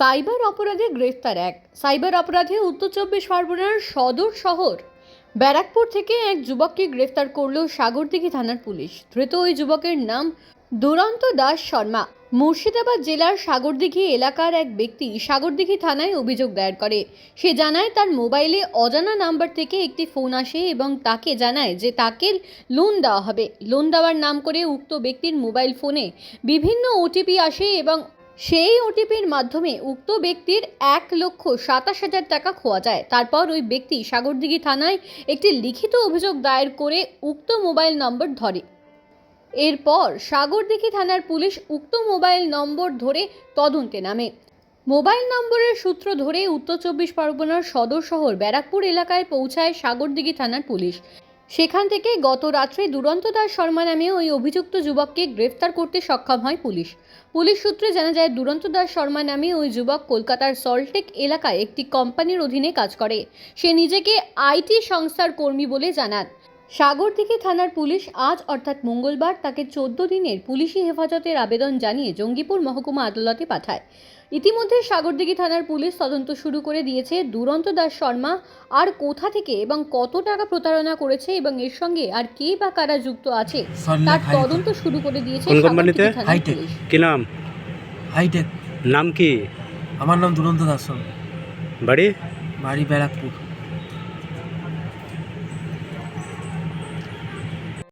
Cyber অপরাধে গ্রেফতার এক। সাইবার অপরাধে উত্তর চব্বিশ পরগনার সদর শহর ব্যারাকপুর থেকে এক যুবককে গ্রেফতার করল সাগরদিঘি থানার পুলিশ। ধৃত ওই যুবকের নাম দুরন্ত দাস শর্মা। মুর্শিদাবাদ জেলার সাগরদিঘি এলাকার এক ব্যক্তি সাগরদিঘি থানায় অভিযোগ দায়ের করে। সে জানায় তার মোবাইলে অজানা নাম্বার থেকে একটি ফোন আসে এবং তাকে জানায় যে তাকে লোন দেওয়া হবে। লোন দেওয়ার নাম করে উক্ত ব্যক্তির মোবাইল ফোনে বিভিন্ন ওটিপি আসে এবং সেই ওটিপির মাধ্যমে উক্ত ব্যক্তির এক লক্ষ সাতাশ হাজার টাকা খোয়া যায়। তারপর ওই ব্যক্তি সাগরদিঘি থানায় একটি লিখিত অভিযোগ দায়ের করে উক্ত মোবাইল নম্বর ধরে। এরপর সাগরদিঘি থানার পুলিশ উক্ত মোবাইল নম্বর ধরে তদন্তে নামে। মোবাইল নম্বরের সূত্র ধরে উত্তর চব্বিশ পরগনার সদর শহর ব্যারাকপুর এলাকায় পৌঁছায় সাগরদিঘি থানার পুলিশ। সেখান থেকে গত রাত্রে দুরন্ত দাস শর্মা নামে ওই অভিযুক্ত যুবককে গ্রেফতার করতে সক্ষম হয় পুলিশ। পুলিশ সূত্রে জানা যায়, দুরন্ত দাস শর্মা নামে ওই যুবক কলকাতার সল্টেক এলাকায় একটি কোম্পানির অধীনে কাজ করে। সে নিজেকে আইটি সংস্থার কর্মী বলে জানান। সাগরদিঘি থানার পুলিশ আজ অর্থাৎ মঙ্গলবার তাকে চোদ্দ দিনের পুলিশি হেফাজতের আবেদন জানিয়ে জঙ্গিপুর মহকুমা আদালতে পাঠায়। ইতিমধ্যে সাগরদিঘি থানার পুলিশ তদন্ত শুরু করে দিয়েছে দুরন্ত দাস শর্মা আর কোথা থেকে এবং কত টাকা প্রতারণা করেছে এবং এর সঙ্গে আর কে বা কারা যুক্ত আছে তার তদন্ত শুরু করে দিয়েছে কোন কোম্পানিতে? সাগরদিঘি থানার হাইটেক। পুলিশ। কি নাম? হাইটেক নাম কি? আমার নাম দুরন্ত দাস বাড়ি? বাড়ি ব্যারাকপুর।